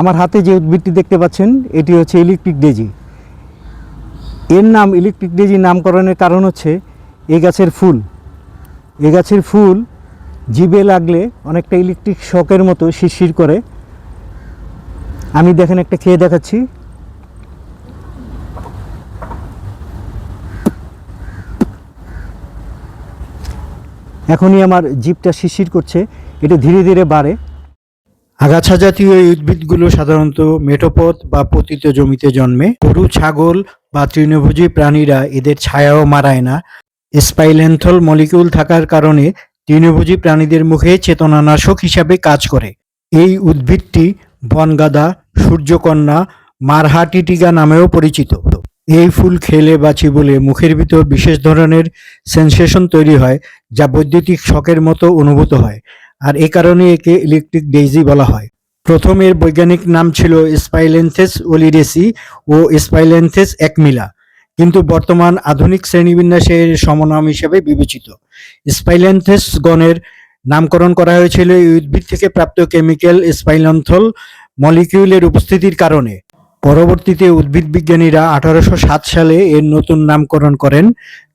আমার হাতে যে উদ্ভিদটি দেখতে পাচ্ছেন, এটি হচ্ছে ইলেকট্রিক ডেজি এর নাম ইলেকট্রিক ডেজি নামকরণের কারণ হচ্ছে এই গাছের ফুল। এই গাছের ফুল জিবে লাগলে অনেকটা ইলেকট্রিক শকের মতো শিরশির করে। আমি দেখেন একটা খেয়ে দেখাচ্ছি। এখনই আমার জিভটা শিরশির করছে। এটা ধীরে ধীরে বাড়ে। আগাছা জাতীয় এই উদ্ভিদগুলো সাধারণত মেঠোপথ বা পতিত জমিতে জন্মে। গরু, ছাগল বা তৃণভোজী প্রাণীরা এদের ছায়াও মারায় না। স্পাইলেন্থল মলিকিউল থাকার কারণে তৃণভোজী প্রাণীদের মুখে চেতনানাশক হিসাবে কাজ করে। এই উদ্ভিদটি বনগাদা, সূর্যকন্যা মারহাটিটিকা নামেও পরিচিত। এই ফুল খেলে বাঁচি বলে মুখের ভিতর বিশেষ ধরনের সেন্সেশন তৈরি হয়, যা বৈদ্যুতিক শকের মতো অনুভূত হয়। আর এ কারণে একে ইলেকট্রিক ডেইজি বলা হয়। প্রথম এর বৈজ্ঞানিক নাম ছিল স্পাইলেন্থেস ওলিরেসি ও স্পাইলেন্থেস একমিলা কিন্তু বর্তমান আধুনিক শ্রেণীবিন্যাসে এর সমনাম হিসেবে বিবেচিত। স্পাইলেন্থেস গণের নামকরণ করা হয়েছিল এই উদ্ভিদ থেকে প্রাপ্ত কেমিক্যাল স্পাইলন্থল মলিকিউলের উপস্থিতির কারণে। পরবর্তীতে উদ্ভিদ বিজ্ঞানীরা আঠারোশো সাত সালে এর নতুন নামকরণ করেন,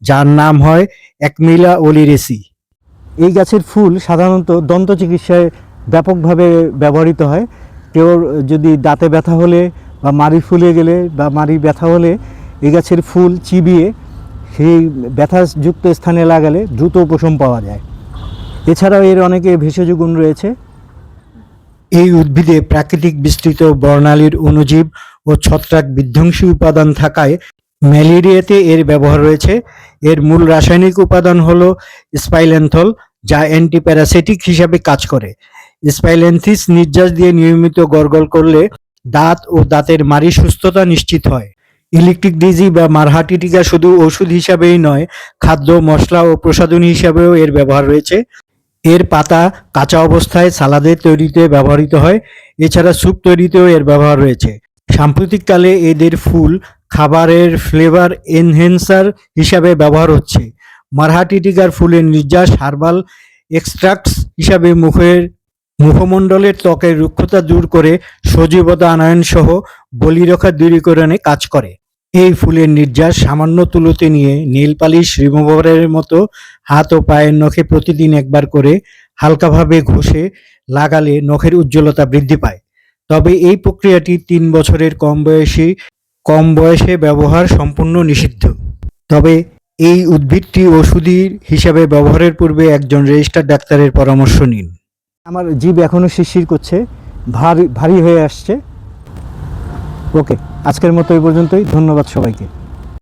যার নাম হয় একমিলা ওলিরেসি এই গাছের ফুল সাধারণত দন্ত চিকিৎসায় ব্যাপকভাবে ব্যবহৃত হয়। কেউ যদি দাঁতে ব্যথা হলে বা মাড়ি ফুলে গেলে বা মাড়ি ব্যথা হলে এই গাছের ফুল চিবিয়ে সেই ব্যথাযুক্ত স্থানে লাগালে দ্রুত উপশম পাওয়া যায়। এছাড়াও এর অনেকে ভেষজ গুণ রয়েছে। এই উদ্ভিদে প্রাকৃতিক বিস্তৃত বর্ণালীর অণুজীব ও ছত্রাক বিধ্বংসী উপাদান থাকায় ম্যালেরিয়াতে এর ব্যবহার রয়েছে। এর মূল রাসায়নিক উপাদান হলো স্পাইলেন্থল, যা অ্যান্টিপ্যারাসিটিক হিসাবে কাজ করে। স্পাইলেন্থিস নির্যাস দিয়ে নিয়মিত গরগল করলে দাঁত ও দাঁতের মাড়ি সুস্থতা নিশ্চিত হয়। ইলেকট্রিক ডিজি বা মারহাটি টিকা শুধু ওষুধ হিসাবেই নয়, খাদ্য, মশলা ও প্রসাধনী হিসাবেও এর ব্যবহার রয়েছে। এর পাতা কাঁচা অবস্থায় সালাদের তৈরিতে ব্যবহৃত হয়। এছাড়া স্যুপ তৈরিতেও এর ব্যবহার রয়েছে। সাম্প্রতিককালে এদের ফুল খাবারের ফ্লেভার এনহেন্সার হিসাবে ব্যবহার হচ্ছে। মারহাটি টিকার ফুলের নির্যাস, হার্বাল এক্সট্রাক্টস হিসাবে মুখের মুখমণ্ডলের ত্বকের রুক্ষতা দূর করে সজীবতা আনয়ন সহ বলিরেখা দূরীকরণে কাজ করে। এই ফুলের নির্যাস সামান্য তুলোতে নিয়ে নীল পালিশ রিমুভারের মতো হাত ও পায়ের নখে প্রতিদিন একবার করে হালকাভাবে ঘষে লাগালে নখের উজ্জ্বলতা বৃদ্ধি পায়। তবে এই প্রক্রিয়াটি তিন বছরের কম বয়সী কম বয়সে ব্যবহার সম্পূর্ণ নিষিদ্ধ। তবে এই উদ্ভিদটি ওষুধি হিসাবে ব্যবহারের পূর্বে একজন রেজিস্টার ডাক্তারের পরামর্শ নিন। আমার জীব এখনও শিরশির করছে, ভারী ভারী হয়ে আসছে। ওকে, আজকের মতো এই পর্যন্তই। ধন্যবাদ সবাইকে।